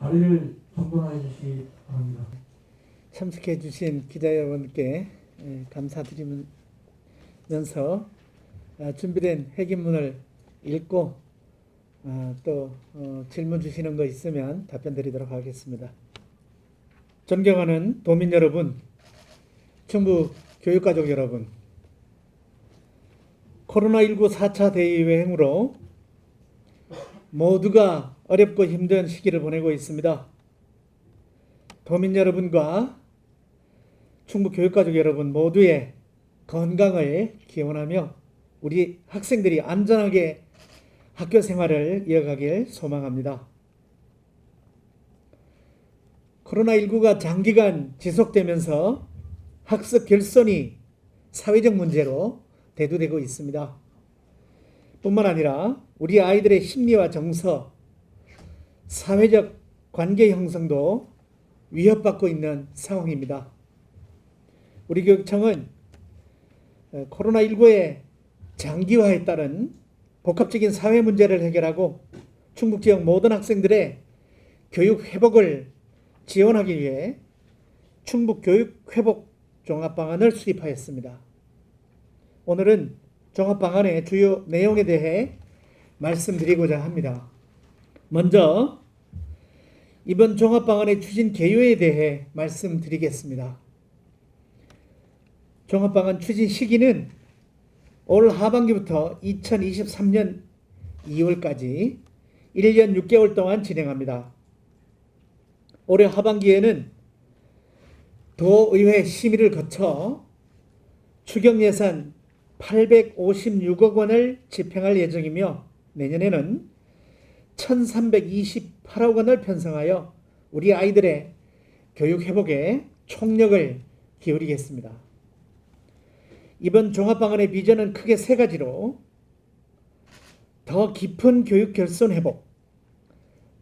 자리를 정돈하여 주시기 바랍니다. 참석해 주신 기자 여러분께 예, 감사드리면서 아, 준비된 회기문을 읽고 아, 또 어, 질문 주시는 거 있으면 답변 드리도록 하겠습니다. 존경하는 도민 여러분, 충북 교육가족 여러분, 코로나19 4차 대유행으로 모두가 어렵고 힘든 시기를 보내고 있습니다. 도민 여러분과 충북 교육가족 여러분 모두의 건강을 기원하며 우리 학생들이 안전하게 학교 생활을 이어가길 소망합니다. 코로나19가 장기간 지속되면서 학습 결손이 사회적 문제로 대두되고 있습니다. 뿐만 아니라 우리 아이들의 심리와 정서, 사회적 관계 형성도 위협받고 있는 상황입니다. 우리 교육청은 어, 코로나19의 장기화에 따른 복합적인 사회 문제를 해결하고 충북 지역 모든 학생들의 교육 회복을 지원하기 위해 충북 교육 회복 종합 방안을 수립하였습니다. 오늘은 종합 방안의 주요 내용에 대해 말씀드리고자 합니다. 먼저 이번 종합 방안의 추진 개요에 대해 말씀드리겠습니다. 종합 방안 추진 시기는 올 하반기부터 2023년 2월까지 1년 6개월 동안 진행합니다. 올해 하반기에는 도의회 심의를 거쳐 추경 예산 856억 원을 집행할 예정이며 내년에는 1328억 원을 편성하여 우리 아이들의 교육 회복에 총력을 기울이겠습니다. 이번 종합방안의 비전은 크게 세 가지로 더 깊은 교육 결손 회복,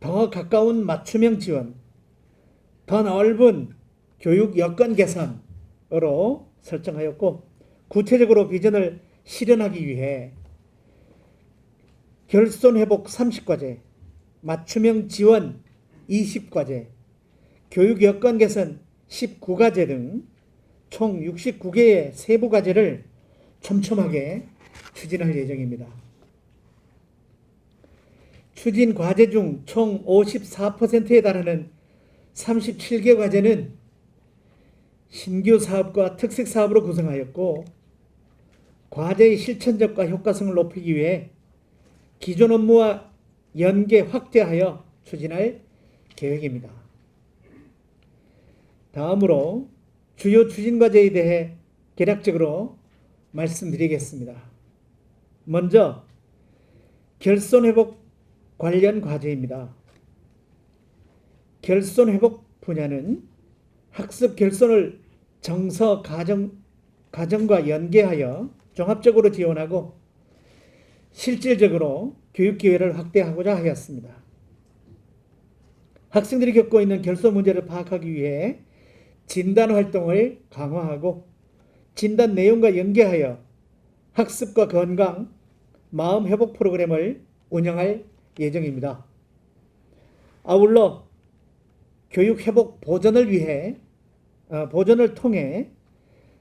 더 가까운 맞춤형 지원, 더 넓은 교육 여건 개선으로 설정하였고 구체적으로 비전을 실현하기 위해 결손 회복 30과제, 맞춤형 지원 20과제, 교육 여건 개선 19과제 등 총 69개의 세부 과제를 촘촘하게 추진할 예정입니다. 추진 과제 중 총 54%에 달하는 37개 과제는 신규 사업과 특색 사업으로 구성하였고 과제의 실천적과 효과성을 높이기 위해 기존 업무와 연계 확대하여 추진할 계획입니다. 다음으로 주요 추진 과제에 대해 개략적으로 말씀드리겠습니다. 먼저 결손 회복 관련 과제입니다. 결손 회복 분야는 학습 결손을 정서 가정 가정과 연계하여 종합적으로 지원하고 실질적으로 교육 기회를 확대하고자 하였습니다. 학생들이 겪고 있는 결손 문제를 파악하기 위해 진단 활동을 강화하고 진단 내용과 연계하여 학습과 건강, 마음 회복 프로그램을 운영할 예정입니다. 아울러 교육 회복 보전을 위해 어, 보전을 통해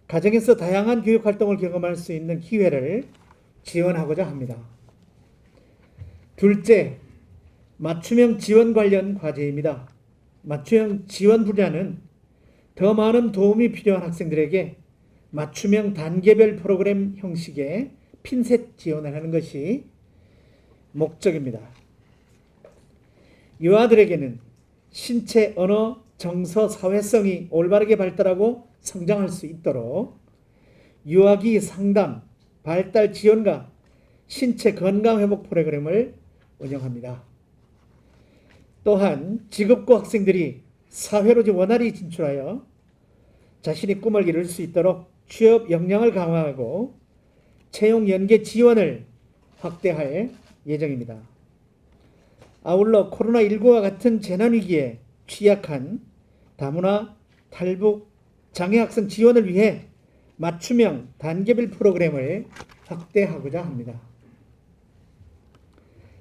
가정에서 다양한 교육 활동을 경험할 수 있는 기회를 지원하고자 합니다. 둘째, 맞춤형 지원 관련 과제입니다. 맞춤형 지원 분야는 더 많은 도움이 필요한 학생들에게 맞춤형 단계별 프로그램 형식의 핀셋 지원을 하는 것이 목적입니다. 유아들에게는 신체, 언어, 정서, 사회성이 올바르게 발달하고 성장할 수 있도록 유아기 상담, 발달 지원과 신체 건강 회복 프로그램을 운영합니다. 또한 직업고 학생들이 사회로 원활히 진출하여 자신의 꿈을 이룰 수 있도록 취업 역량을 강화하고 채용 연계 지원을 확대할 예정입니다. 아울러 코로나19와 같은 재난위기에 취약한 다문화 탈북 장애 학생 지원을 위해 맞춤형 단계별 프로그램을 확대하고자 합니다.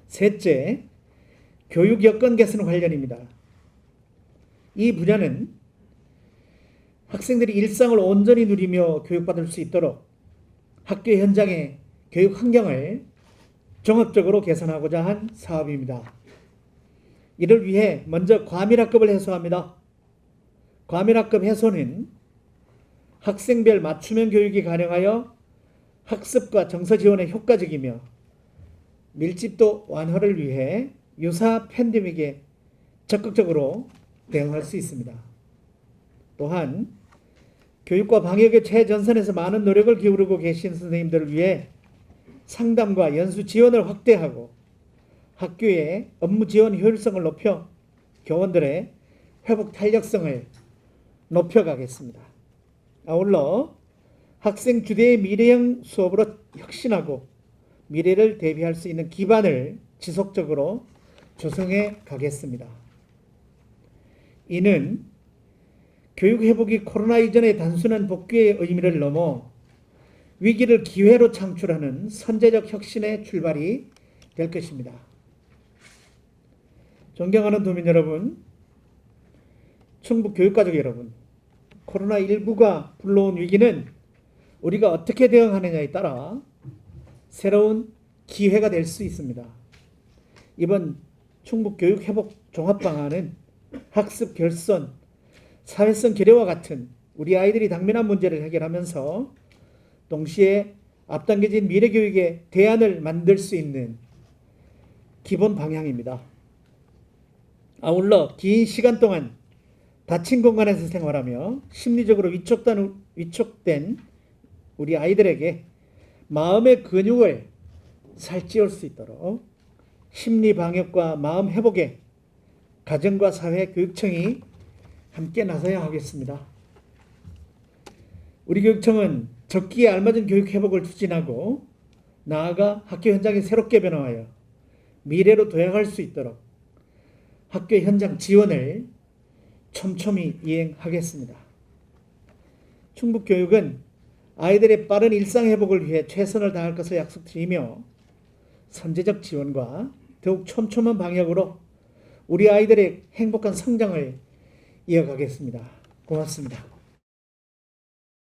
셋째, 교육 여건 개선 관련입니다. 이 분야는 학생들이 일상을 온전히 누리며 교육받을 수 있도록 학교 현장의 교육 환경을 종합적으로 개선하고자 한 사업입니다. 이를 위해 먼저 과밀학급을 해소합니다. 과밀학급 해소는 학생별 맞춤형 교육이 가능하여 학습과 정서 지원에 효과적이며 밀집도 완화를 위해 유사 팬데믹에 적극적으로 대응할 수 있습니다. 또한 교육과 방역의 최전선에서 많은 노력을 기울이고 계신 선생님들을 위해 상담과 연수 지원을 확대하고 학교의 업무 지원 효율성을 높여 교원들의 회복 탄력성을 높여가겠습니다. 아울러 학생 주대의 미래형 수업으로 혁신하고 미래를 대비할 수 있는 기반을 지속적으로 조성해 가겠습니다. 이는 교육 회복이 코로나 이전의 단순한 복귀의 의미를 넘어 위기를 기회로 창출하는 선제적 혁신의 출발이 될 것입니다. 존경하는 도민 여러분, 충북 교육가족 여러분, 코로나19가 불러온 위기는 우리가 어떻게 대응하느냐에 따라 새로운 기회가 될 수 있습니다. 이번 충북 교육 회복 종합 방안은 학습 결손, 사회성 결여와 같은 우리 아이들이 당면한 문제를 해결하면서 동시에 앞당겨진 미래 교육의 대안을 만들 수 있는 기본 방향입니다. 아울러 긴 시간 동안 닫힌 공간에서 생활하며 심리적으로 위축된, 위축된 우리 아이들에게 마음의 근육을 살찌울 수 있도록 심리 방역과 마음 회복에 가정과 사회 교육청이 함께 나서야 하겠습니다. 우리 교육청은 적기에 알맞은 교육 회복을 추진하고 나아가 학교 현장이 새롭게 변화하여 미래로 도약할 수 있도록 학교 현장 지원을 촘촘히 이행하겠습니다. 충북교육은 아이들의 빠른 일상 회복을 위해 최선을 다할 것을 약속드리며 선제적 지원과 더욱 촘촘한 방역으로 우리 아이들의 행복한 성장을 이어가겠습니다. 고맙습니다.